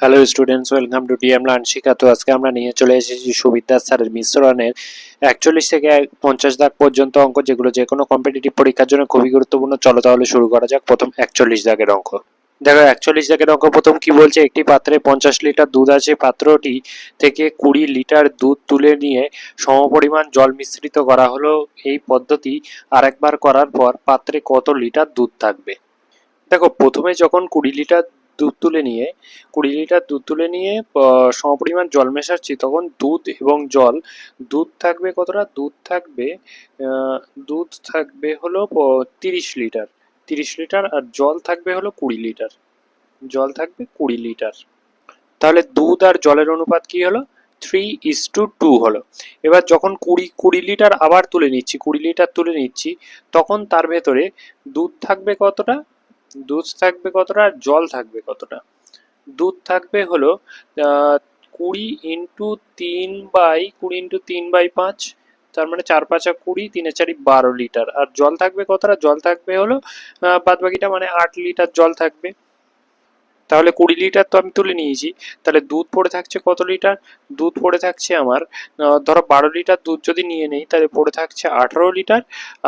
Hello students welcome to DM learn Shikha তো আজকে আমরা নিয়ে চলে এসেছি সুবিদ্যা স্যারের মিশ্রণের একচল্লিশ থেকে পঞ্চাশ দাগ পর্যন্ত অঙ্ক, যেগুলো যে কোনো কম্পিটিটিভ পরীক্ষার জন্য খুবই গুরুত্বপূর্ণ। চলো তাহলে শুরু করা যাক প্রথম একচল্লিশ দাগের অঙ্ক। দেখো, একচল্লিশ দাগের অঙ্ক প্রথম কি বলছে? একটি পাত্রে পঞ্চাশ লিটার দুধ আছে, পাত্রটি থেকে কুড়ি লিটার দুধ তুলে নিয়ে সমপরিমাণ জল মিশ্রিত করা হলো। এই পদ্ধতি আরেকবার করার পর পাত্রে কত লিটার দুধ থাকবে? দেখো, প্রথমে যখন কুড়ি লিটার দুধ তুলে নিয়ে, কুড়ি লিটার দুধ তুলে নিয়ে সমপরিমাণ জল মেশাচ্ছি তখন দুধ এবং জল, দুধ থাকবে কতটা? দুধ থাকবে দুধ থাকবে হলো তিরিশ লিটার। তিরিশ লিটার আর জল থাকবে হলো কুড়ি লিটার। জল থাকবে কুড়ি লিটার। তাহলে দুধ আর জলের অনুপাত কি হলো? থ্রি ইস টু টু হলো। এবার যখন কুড়ি কুড়ি লিটার আবার তুলে নিচ্ছি, কুড়ি লিটার তুলে নিচ্ছি, তখন তার ভেতরে দুধ থাকবে কতটা? দুধ থাকবে কতটা? জল থাকবে কতটা? দুধ থাকবে হলো কুড়ি ইন্টু তিন বাই, কুড়ি ইন্টু তিন বাই পাঁচ, তার মানে চার পাঁচা কুড়ি, তিনে চারি বারো লিটার। আর জল থাকবে কতটা? জল থাকবে হলো বাদবাকিটা মানে আট লিটার জল থাকবে। তাহলে কুড়ি লিটার তো আমি তুলে নিয়েছি। তাহলে দুধ পড়ে থাকছে কত লিটার? দুধ পড়ে থাকছে আমার ধরো বারো লিটার দুধ যদি নিয়ে নেই, তাহলে পড়ে থাকছে আঠারো লিটার,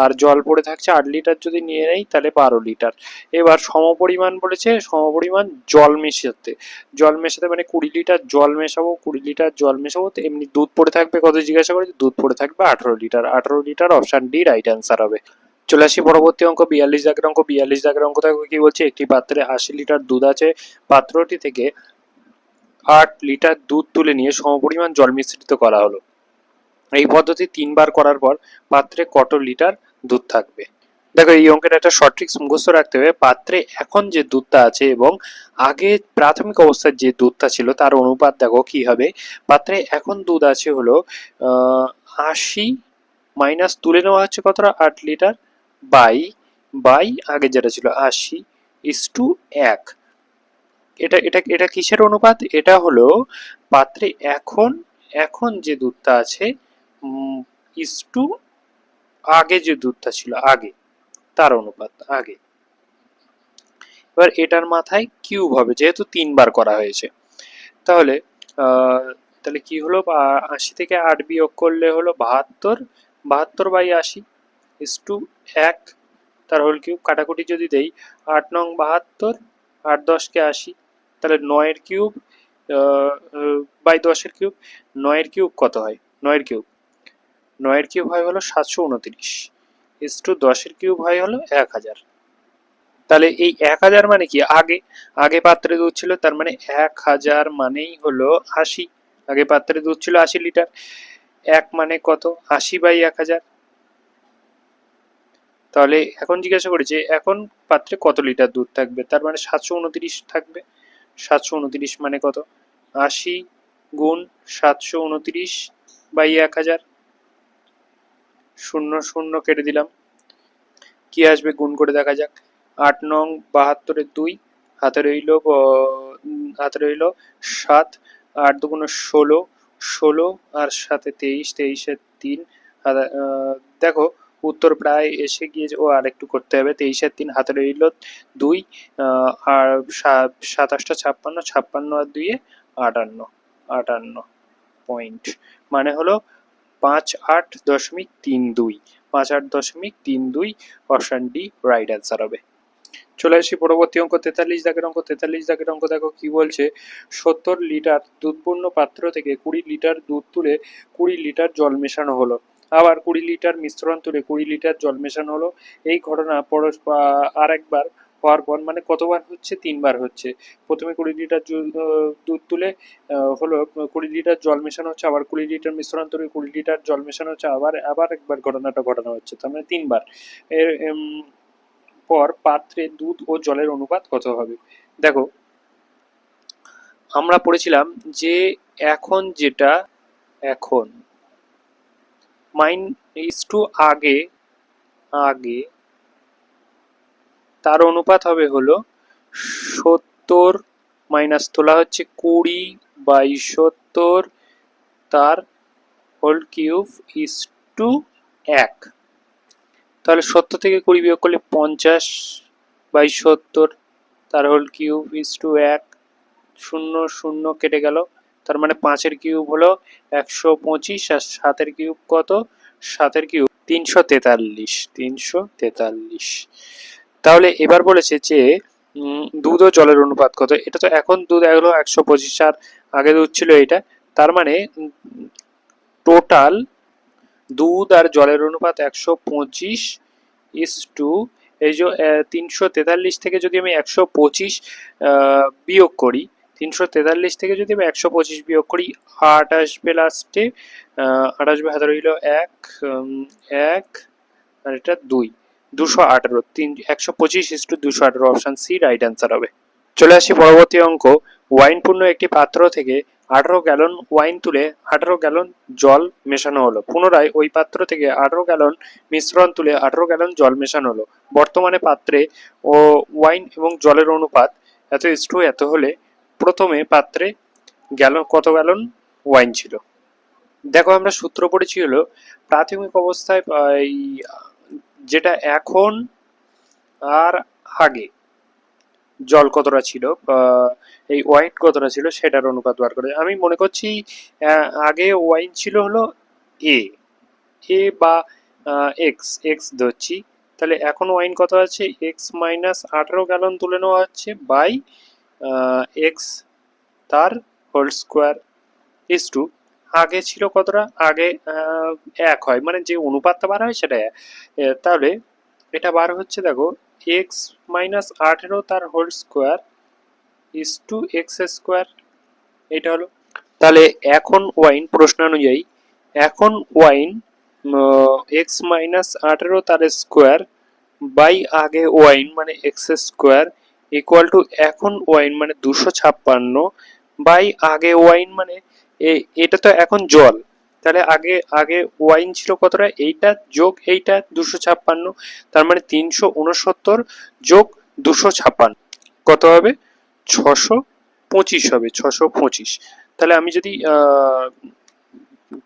আর জল পড়ে থাকছে আট লিটার যদি নিয়ে নেই, তাহলে বারো লিটার। এবার সমপরিমাণ বলেছে, সমপরিমাণ জল মেশাতে। জল মেশাতে মানে কুড়ি লিটার জল মেশাবো, কুড়ি লিটার জল মেশাবো, তো এমনি দুধ পড়ে থাকবে কত জিজ্ঞাসা করেছে? দুধ পড়ে থাকবে আঠারো লিটার। আঠারো litre option D, right answer হবে। চলে আসি পরবর্তী অঙ্ক, বিয়াল্লিশ দাগের অঙ্ক, বিয়াল্লিশ দাগের অঙ্ক দেখো কি বলছে? একটি পাত্রে আশি লিটার দুধ আছে, পাত্রটি থেকে আট লিটার দুধ তুলে নিয়ে সমপরিমাণ জল মিশ্রিত করা হলো। এই পদ্ধতি তিনবার করার পর পাত্রে কত লিটার দুধ থাকবে? দেখো, এই অঙ্কের একটা সঠিক মুখস্থ রাখতে হবে। পাত্রে এখন যে দুধটা আছে এবং আগে প্রাথমিক অবস্থার যে দুধটা ছিল, তার অনুপাত দেখো কি হবে? পাত্রে এখন দুধ আছে হলো আশি মাইনাস তুলে নেওয়া হচ্ছে কতটা? আট লিটার। বাই বাই আগে যেটা ছিল আশি ইস টু এক। এটা এটা এটা কিসের অনুপাত? এটা হলো পাত্রে এখন এখন যে দুধটা আছে ইস টু আগে যে দুধটা ছিল, আগে, তার অনুপাত, আগে। এবার এটার মাথায় কিউব হবে, যেহেতু তিনবার করা হয়েছে। তাহলে তাহলে কি হলো? আশি থেকে আট বিয়োগ করলে হলো বাহাত্তর বাহাত্তর বাই আশি। ইস টু এক তার হোল কিউব। কাটাকুটি যদি দেই, আট নং বাহাত্তর, আট দশকে আশি, তাহলে নয়ের কিউব বাই দশের কিউব, নয়ের কিউব কত হয়? নয়ের কিউব। নয়ের কিউব হয় হলো সাতশো উনত্রিশ ইস টু দশের কিউব হয় হলো এক হাজার। তাহলে এই এক হাজার মানে কি? আগে আগে পাত্রে দুধ ছিল, তার মানে এক হাজার মানেই হলো আশি। আগে পাত্রে দুধ ছিল আশি লিটার। এক মানে কত? আশি বাই এক হাজার। তাহলে এখন জিজ্ঞাসা করেছে এখন পাত্রে কত লিটার দুধ থাকবে? তার মানে সাতশো উনত্রিশ থাকবে। সাতশো উনত্রিশ মানে কত? আশি গুণ সাতশো উনত্রিশ বাই এক হাজার। শূন্য শূন্য কেটে দিলাম। কি আসবে গুণ করে দেখা যাক। আট নং বাহাত্তরের দুই, হাতে রইল হাতে রইল সাত, আট দুগুণ ষোলো ষোলো আর সাথে তেইশ তেইশের তিন দেখো উত্তর প্রায় এসে গিয়ে ও আর একটু করতে হবে, তেইশের তিন হাতে রইল দুই আর সাতাশটা ছাপ্পান্ন ছাপ্পান্ন আর দুইয়ে আটান্ন আটান্ন পয়েন্ট মানে হলো পাঁচ আট দশমিক তিন দুই, পাঁচ আট দশমিক তিন দুই অপশান ডি রাইট অ্যান্সার হবে। চলে আসি পরবর্তী অঙ্ক তেতাল্লিশ, দাগের অঙ্ক তেতাল্লিশ, দাগের অঙ্ক দেখো কি বলছে, সত্তর লিটার দুধপূর্ণ পাত্র থেকে কুড়ি লিটার দুধ তুলে কুড়ি লিটার জল মেশানো হলো। আবার কুড়ি লিটার মিশ্রণ তুলে কুড়ি লিটার জল মেশানো হলো। এই ঘটনা পরস আর একবার হওয়ার পর মানে কতবার হচ্ছে? তিনবার হচ্ছে। প্রথমে কুড়ি লিটার দুধ তুলে হলো কুড়ি লিটার জল মেশানো হচ্ছে, আবার কুড়ি লিটার মিশ্রণ তুলে কুড়ি লিটার জল মেশানো হচ্ছে, আবার আবার একবার ঘটনাটা ঘটানো হচ্ছে। তার মানে তিনবার। এর পর পাত্রে দুধ ও জলের অনুপাত কত হবে? দেখো, আমরা পড়েছিলাম যে এখন যেটা, এখন মাইন ইস টু আগে আগে, তার অনুপাত হবে হলো সত্তর মাইনাস তোলা হচ্ছে কুড়ি বাই সত্তর, তার হোল কিউব ইস টু এক। তাহলে সত্তর থেকে কুড়ি বিয়োগ করলে পঞ্চাশ বাই সত্তর, তার হোল কিউব ইস টু এক। শূন্য শূন্য কেটে গেল। তার মানে পাঁচের কিউব হলো একশো পঁচিশ আর সাতের কিউব কত? সাতের কিউব তিনশো তেতাল্লিশ তিনশো তেতাল্লিশ। তাহলে এবার বলেছে যে দুধ ও জলের অনুপাত কত? এটা তো এখন দুধ হলো একশো পঁচিশ আর আগে দুধ ছিল এটা। তার মানে টোটাল দুধ আর জলের অনুপাত একশো পঁচিশ ইস টু এই যে তিনশো তেতাল্লিশ থেকে যদি আমি একশো পঁচিশ বিয়োগ করি তিনশো তেতাল্লিশ থেকে যদি আমি একশো পঁচিশ বিয়োগ করি আট আসবে লাস্টে আট আসবে হাতে রইল এক এক, আর এটা দুই, দুশো আঠারো, তিন, একশো পঁচিশ ইস টু দুশো আঠারো অপশান সি রাইট অ্যান্সার হবে। চলে আসি পরবর্তী অঙ্ক। ওয়াইনপূর্ণ একটি পাত্র থেকে আঠারো গ্যালন ওয়াইন তুলে আঠারো গ্যালন জল মেশানো হলো। পুনরায় ওই পাত্র থেকে আঠারো গ্যালন মিশ্রণ তুলে আঠারো গ্যালন জল মেশানো হলো। বর্তমানে পাত্রে ও ওয়াইন এবং জলের অনুপাত এত ইস্টু এত হলে প্রথমে পাত্রে গ্যালন কত গ্যালন? ওয়াইন ছিল। দেখো, আমরা সূত্র পড়েছি হলো, প্রাথমিক অবস্থায় এই, যেটা এখন আর আগে জল কতটা ছিল এই ওয়াইন কতটা ছিল সেটার অনুপাত বার করে। আমি মনে করছি আগে ওয়াইন ছিল হলো এ এ বা এক্স এক্স ধরছি। তাহলে এখন ওয়াইন কত আছে? এক্স মাইনাস আঠারো গ্যালন তুলে নেওয়া হচ্ছে বাই এক্স তার হোল স্কোয়ার ইস টু আগে ছিল কতটা? আগে এক হয়। মানে যে অনুপাতটা বার হয় সেটা তাহলে এটা বার হচ্ছে দেখো এক্স মাইনাস আঠেরো তার whole square is two x square এটা হলো। তাহলে এখন ওয়াইন প্রশ্ন অনুযায়ী, এখন ওয়াইন এক্স মাইনাস আঠেরো তার স্কোয়ার বাই আগে ওয়াইন মানে এক্স স্কোয়ার ইকুয়াল টু এখন ওয়াইন মানে দুশো ছাপ্পান্ন, বাই আগে ওয়াইন মানে এটা তো এখন জল। তাহলে আগে আগে ওয়াইন ছিল কতটা? এইটা যোগ এইটা দুশো ছাপ্পান্ন, তার মানে তিনশো উনসত্তর যোগ দুশো ছাপ্পান্ন। কত হবে? ছশো পঁচিশ হবে, ছশো পঁচিশ। তাহলে আমি যদি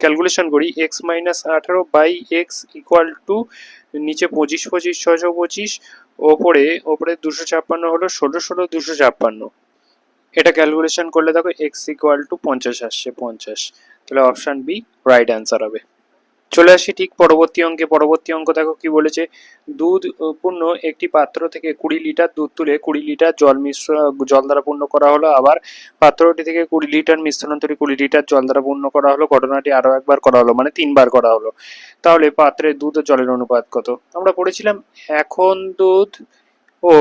ক্যালকুলেশন করি এক্স মাইনাস আঠারো বাই এক্স ইকুয়াল টু নিচে পঁচিশ পঁচিশ ছশো পঁচিশ ওপরে ওপরে দুশো ছাপ্পান্ন হলো, ষোলো ষোলো দুশো ছাপ্পান্ন। এটা ক্যালকুলেশন করলে দেখো এক্স ইকুয়াল টু পঞ্চাশ আসছে, পঞ্চাশ। তাহলে অপশান বি রাইট অ্যান্সার হবে। চলে আসি ঠিক পরবর্তী অঙ্কে। পরবর্তী অঙ্ক দেখো কি বলেছে, দুধ পূর্ণ একটি পাত্র থেকে কুড়ি লিটার দুধ তুলে কুড়ি লিটার জল মিশ্র, জল দ্বারা পূর্ণ করা হলো। আবার পাত্রটি থেকে কুড়ি লিটার মিশ্রণ তৈরি কুড়ি লিটার জল দ্বারা পূর্ণ করা হলো। ঘটনাটি আরও একবার করা হলো মানে তিনবার করা হলো। তাহলে পাত্রে দুধ ও জলের অনুপাত কত? আমরা পড়েছিলাম এখন দুধ ও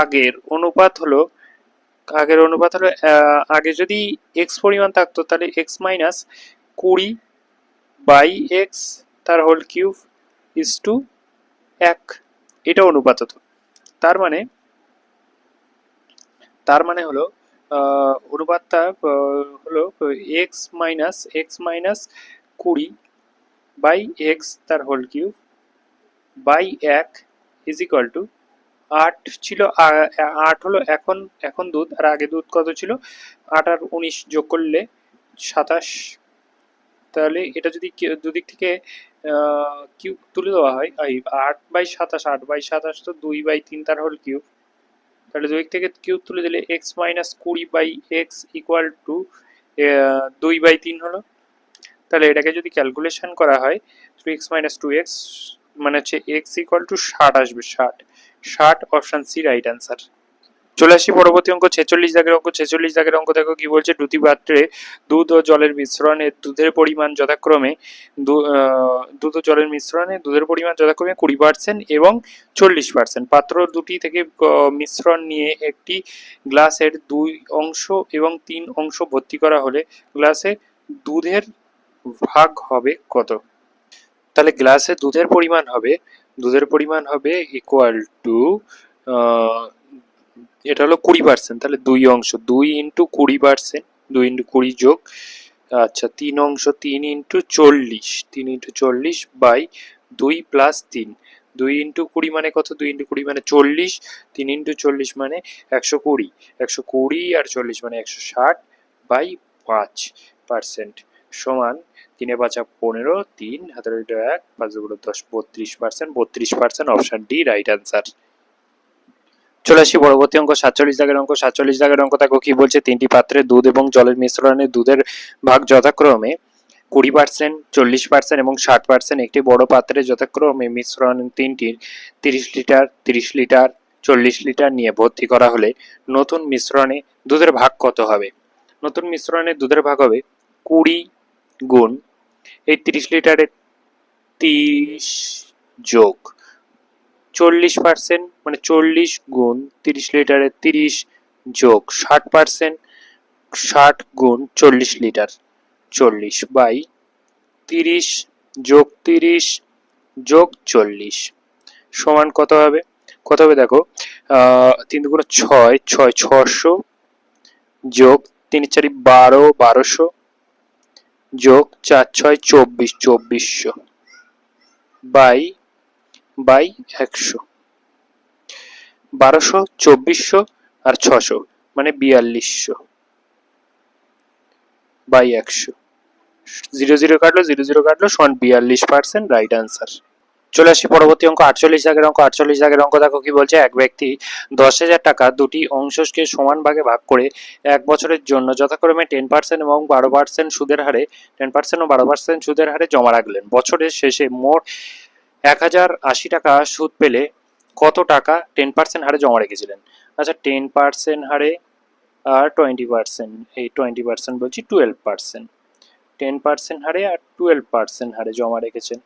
আগের অনুপাত হলো, আগের অনুপাত হলো আগে যদি এক্স পরিমাণ থাকতো তাহলে এক্স মাইনাস কুড়ি বাই এক্স তার হোল কিউব ইজ টু এক। এটা অনুপাত হতো তার মানে তার মানে হলো অনুপাতটা হলো এক্স মাইনাস এক্স মাইনাস কুড়ি বাই এক্স তার হোল কিউব বাই এক ইজ ইকুয়াল টু আট ছিল আট হলো এখন এখন দুধ, আর আগে দুধ কত ছিল? আট আর উনিশ যোগ করলে সাতাশ তাহলে এটা যদি দুদিক থেকে কিউব তুলে দেওয়া হয় এই আট বাই সাতাশ, আট বাই সাতাশ তো দুই বাই তিন তার হোল কিউব। তাহলে দুই থেকে কিউব তুলে দিলে এক্স মাইনাস কুড়ি বাই এক্স ইকুয়াল টু দুই বাই তিন হলো। তাহলে এটাকে যদি ক্যালকুলেশন করা হয় three x minus two x মানে হচ্ছে এক্স ইকুয়াল টু ষাট আসবে, ষাট। ষাট অপশান সি রাইট অ্যান্সার চলে আসি পরবর্তী অঙ্ক, ছেচল্লিশ দাগের অঙ্ক, ছেচল্লিশ দাগের অঙ্ক দেখো কি বলছে দুটি পাত্রে দুধ ও জলের মিশ্রণে দুধের পরিমাণ যথাক্রমে দুধ ও জলের মিশ্রণে দুধের পরিমাণ যথাক্রমে কুড়ি পার্সেন্ট এবং চল্লিশ পার্সেন্ট পাত্র দুটি থেকে মিশ্রণ নিয়ে একটি গ্লাসের দুই অংশ এবং তিন অংশ ভর্তি করা হলে গ্লাসে দুধের ভাগ হবে কত? তাহলে গ্লাসে দুধের পরিমাণ হবে, দুধের পরিমাণ হবে ইকুয়াল টু এটা হলো কুড়ি পার্সেন্ট তাহলে দুই অংশ, দুই ইন্টু কুড়ি পার্সেন্ট দুই ইন্টু কুড়ি যোগ আচ্ছা তিন অংশ তিন ইন্টু চল্লিশ, তিন ইন্টু চল্লিশ বাই দুই প্লাস তিন, দুই ইন্টু কুড়ি মানে কত? দুই ইন্টু কুড়ি মানে চল্লিশ, তিন ইন্টু চল্লিশ মানে একশো কুড়ি একশো কুড়ি আর চল্লিশ মানে একশো ষাট বাই পাঁচ পার্সেন্ট সমান তিনে পাঁচা পনেরো, তিন, হাতের এক, পাঁচ দশ, বত্রিশ পার্সেন্ট বত্রিশ percent option D right answer চলে আসি পরবর্তী অঙ্ক, সাতচল্লিশ দাগের অঙ্ক, সাতচল্লিশ দাগের অঙ্ক দেখো কি বলছে, তিনটি পাত্রে দুধ এবং জলের মিশ্রণে দুধের ভাগ যথাক্রমে কুড়ি পার্সেন্ট চল্লিশ পার্সেন্ট এবং ষাট পার্সেন্ট একটি বড় পাত্রে যথাক্রমে মিশ্রণ তিনটির তিরিশ লিটার তিরিশ লিটার, চল্লিশ লিটার নিয়ে ভর্তি করা হলে নতুন মিশ্রণে দুধের ভাগ কত হবে? নতুন মিশ্রণে দুধের ভাগ হবে কুড়ি গুণ এই তিরিশ লিটারের তিরিশ যোগ। চল্লিশ পার্সেন্ট মানে চল্লিশ গুণ তিরিশ লিটারের তিরিশ যোগ ষাট পার্সেন্ট ষাট গুণ চল্লিশ লিটার, চল্লিশ বাই তিরিশ যোগ তিরিশ যোগ চল্লিশ। সমান কত হবে? কত হবে দেখো তিন দুগুণ ছয় ছয় ছশো যোগ তিন চারি বারো, বারোশো যোগ চার ছয়, চব্বিশ, চব্বিশশো। বাই বাই একশো। বারোশো, চব্বিশশো আর ছশো মানে বিয়াল্লিশশো। বাই একশো। জিরো জিরো কাটলো, জিরো জিরো কাটলো, সমান বিয়াল্লিশ পার্সেন্ট রাইট আনসার চলে আসি পরবর্তী অঙ্ক, আটচল্লিশ দাগের অঙ্ক। আটচল্লিশ দাগের অঙ্ক দেখো কি বলছে, এক ব্যক্তি দশ হাজার টাকা দুটি অংশকে সমান ভাগে ভাগ করে এক বছরের জন্য যথাক্রমে টেন পার্সেন্ট এবং বারো পার্সেন্ট সুদের হারে টেন পার্সেন্ট ও বারো পার্সেন্ট সুদের হারে জমা রাখলেন। বছরের শেষে মোট এক হাজার আশি টাকা সুদ পেলে কত টাকা টেন পার্সেন্ট হারে জমা রেখেছিলেন? আচ্ছা টেন পার্সেন্ট হারে, আর টোয়েন্টি পার্সেন্ট এই টোয়েন্টি পার্সেন্ট বলছি টুয়েলভ পার্সেন্ট টেন পার্সেন্ট হারে আর টুয়েলভ পার্সেন্ট হারে জমা রেখেছেন।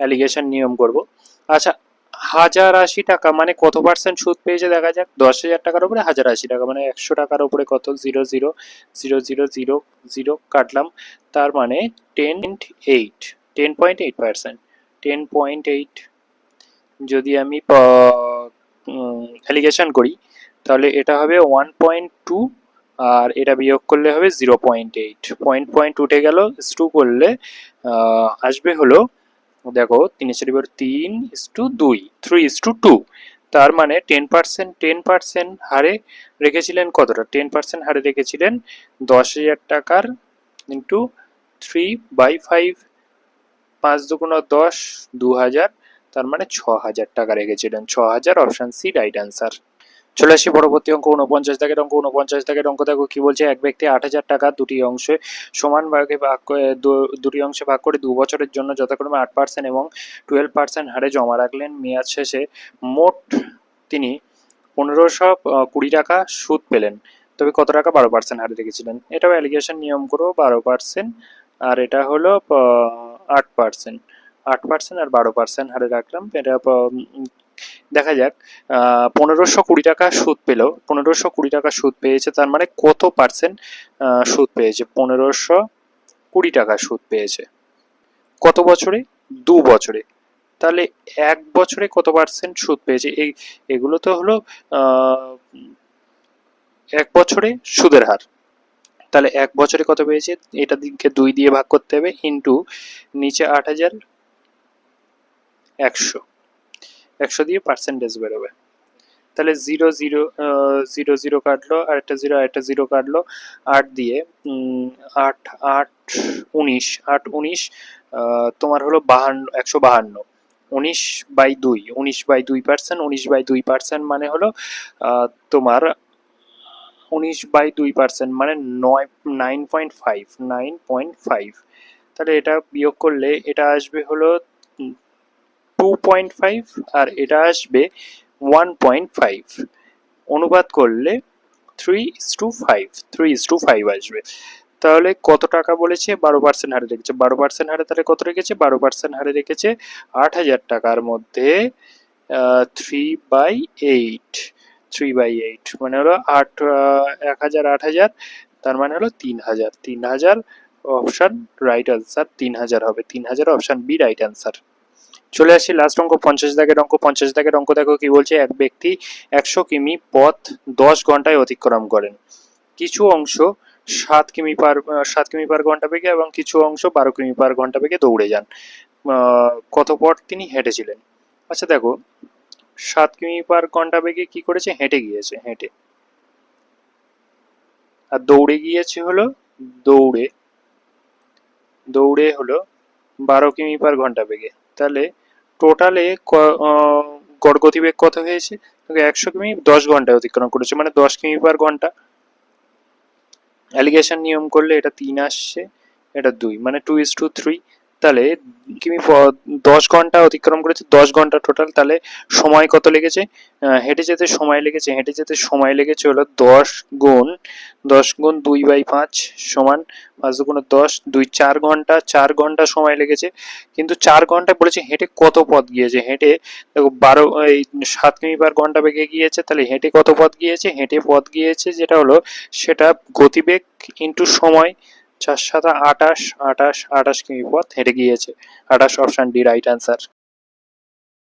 অ্যালিগেশন নিয়ম করব। আচ্ছা হাজার আশি টাকা মানে কত পার্সেন্ট সুদ পেয়েছে দেখা যাক। দশ হাজার টাকার উপরে হাজার আশি টাকা মানে একশো টাকার উপরে কত? Zero zero zero zero zero zero কাটলাম। তার মানে ten eight ten point eight percent ten point eight যদি আমি অ্যালিগেশন করি, তাহলে এটা হবে ওয়ান পয়েন্ট টু আর এটা বিয়োগ করলে হবে zero point eight point point উঠে গেল টু করলে আসবে হলো, দেখো, তিন চারি বার তিন ইস টু দুই থ্রি ইস টু টু তার মানে টেন পার্সেন্ট টেন পার্সেন্ট হারে রেখেছিলেন কতটা? টেন পার্সেন্ট হারে রেখেছিলেন দশ হাজার টাকার ইন্টু থ্রি বাই ফাইভ পাঁচ দুগুণ দশ দু হাজার তার মানে ছ হাজার টাকা রেখেছিলেন। ছ হাজার অপশন সি রাইট অ্যান্সার চলে আসি পরবর্তী অঙ্ক উনপঞ্চাশ দাগের অঙ্ক উনপঞ্চাশ দাগের অঙ্ক, দেখো কি বলছে, এক ব্যক্তি আট হাজার টাকা দুটি অংশে সমান ভাগে ভাগ করে- দুটি অংশে ভাগ করে দু বছরের জন্য যথাক্রমে আট পার্সেন্ট এবং টুয়েলভ পার্সেন্ট হারে জমা রাখলেন। মেয়াদ শেষে মোট তিনি পনেরোশো কুড়ি টাকা সুদ পেলেন। তবে কত টাকা? বারো পার্সেন্ট হারে রেখেছিলেন। এটাও অ্যালিগেশন নিয়ম করব বারো পার্সেন্ট আর এটা হলো আট পার্সেন্ট আট পার্সেন্ট আর বারো পার্সেন্ট হারে রাখলাম এটা দেখা যাক পনেরোশো কুড়ি টাকা সুদ পেল। পনেরোশো কুড়ি টাকা সুদ পেয়েছে, তার মানে কত পার্সেন্ট সুদ পেয়েছে? পনেরোশো কুড়ি টাকা সুদ পেয়েছে। কত বছরে? দু বছরে। তাহলে এক বছরে কত পার্সেন্ট সুদ পেয়েছে? এই, এগুলো তো হলো এক বছরে সুদের হার। তাহলে এক বছরে কত পেয়েছে? এটা দিকে দুই দিয়ে ভাগ করতে হবে ইন্টু নিচে আট হাজার একশো। একশো দিয়ে পার্সেন্টেজ বেরোবে। তাহলে জিরো জিরো জিরো জিরো কাটলো আর একটা জিরো আর একটা জিরো কাটলো, আট দিয়ে আট আট, উনিশ আট, উনিশ তোমার হলো বাহান্ন, একশো বাহান্ন। উনিশ বাই দুই, উনিশ বাই দুই পার্সেন্ট উনিশ বাই দুই পার্সেন্ট মানে হলো তোমার উনিশ বাই দুই পার্সেন্ট মানে নয় nine point five nine point five তাহলে এটা বিয়োগ করলে এটা আসবে হলো টু পয়েন্ট ফাইভ আর এটা আসবে ওয়ান পয়েন্ট ফাইভ অনুবাদ করলে three is to five three is to five আসবে। তাহলে কত টাকা বলেছে? বারো পার্সেন্ট হারে রেখেছে। বারো পার্সেন্ট হারে তাহলে কত রেখেছে? বারো পার্সেন্ট হারে রেখেছে আট হাজার টাকার মধ্যে three by eight three by eight মানে হলো আট এক হাজার, আট হাজার, তার মানে হলো তিন হাজার। তিন হাজার অপশান রাইট আনসার তিন হাজার হবে। তিন হাজার অপশান বি রাইট আনসার চলে আসি লাস্ট অঙ্ক, পঞ্চাশ দাগের অঙ্ক। পঞ্চাশ দাগের অঙ্ক দেখো কি বলছে? এক ব্যক্তি একশো কিমি পথ দশ ঘন্টায় অতিক্রম করেন। কিছু অংশ সাত কিমি পার, সাত কিমি পার ঘণ্টা বেগে এবং কিছু অংশ বারো কিমি পার ঘণ্টা বেগে দৌড়ে যান। কত পথ তিনি হেঁটেছিলেন? আচ্ছা দেখো সাত কিমি পার ঘণ্টা বেগে কি করেছে? হেঁটে গিয়েছে, হেঁটে। আর দৌড়ে গিয়েছে হলো, দৌড়ে দৌড়ে হলো বারো কিমি পার ঘণ্টা বেগে। তাহলে টোটালে গড় গতিবেগ কত হয়েছে? একশো কিমি দশ ঘন্টায় অতিক্রম করেছে মানে দশ কিমি পার ঘণ্টা। অ্যালিগেশন নিয়ম করলে এটা তিন আসছে, এটা দুই মানে টু ইস টু থ্রি তাহলে কিমি দশ ঘণ্টা অতিক্রম করেছে, দশ ঘণ্টা টোটাল তাহলে সময় কত লেগেছে? হেঁটে যেতে সময় লেগেছে, হেঁটে যেতে সময় লেগেছে হলো দশ গুণ দশ গুণ দুই বাই পাঁচ সমান পাঁচ গুণ দশ, দুই চার ঘণ্টা চার ঘণ্টা সময় লেগেছে। কিন্তু চার ঘণ্টা বলেছে হেঁটে কত পথ গিয়েছে? হেঁটে, দেখো বারো, এই সাত কিমি পার ঘণ্টা বেগে গিয়েছে, তাহলে হেঁটে কত পথ গিয়েছে? হেঁটে পথ গিয়েছে যেটা হলো সেটা গতিবেগ ইন্টু সময় চার সাত আটাশ আটাশ আটাশ কিমি পথ হেঁটে গিয়েছে। আটাশ অপশন ডি রাইট অ্যান্সার